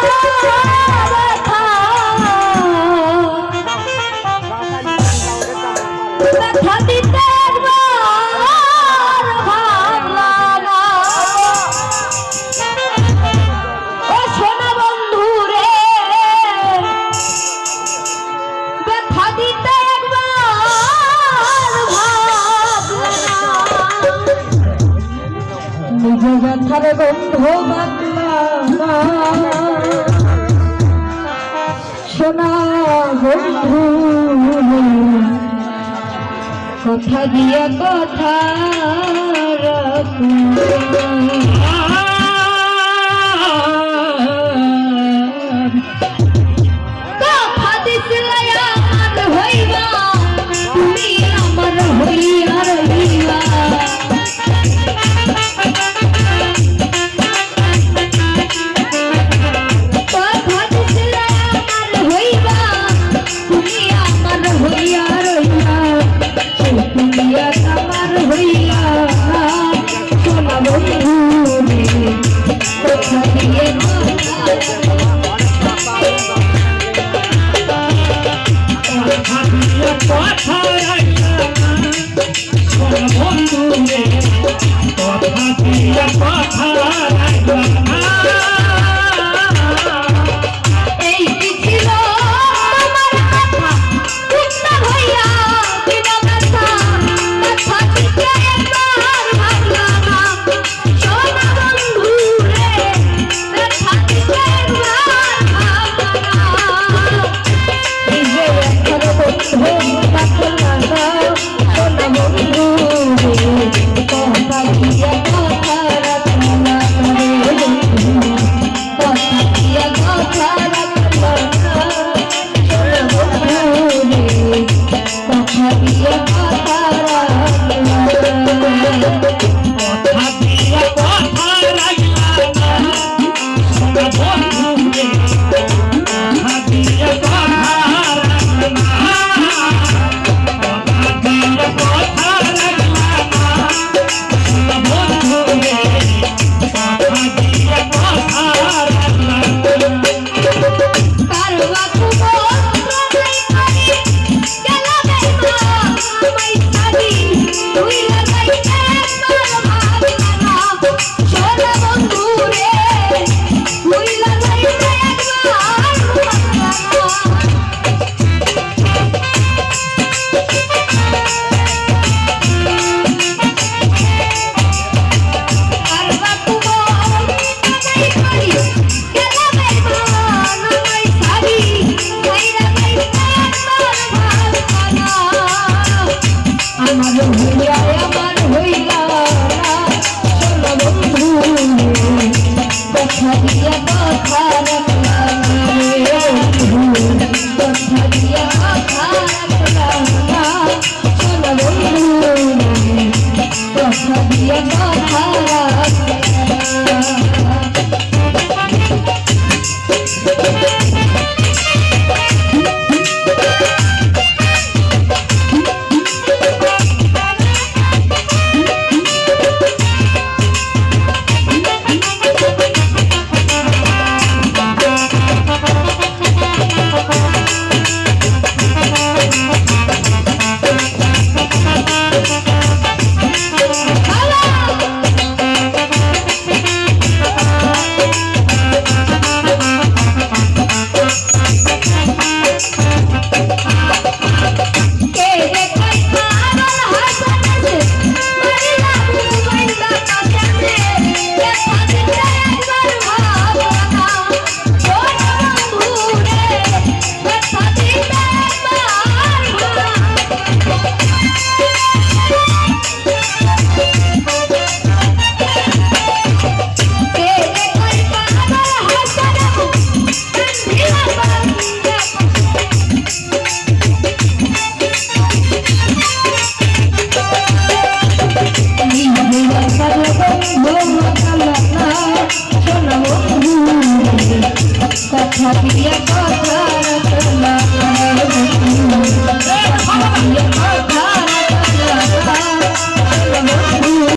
Bravo! ব্যথার গন্ধ বাতলা সোনা বন্ধু কথা দিয়া কথা রাখুন Yeah. সবই কথা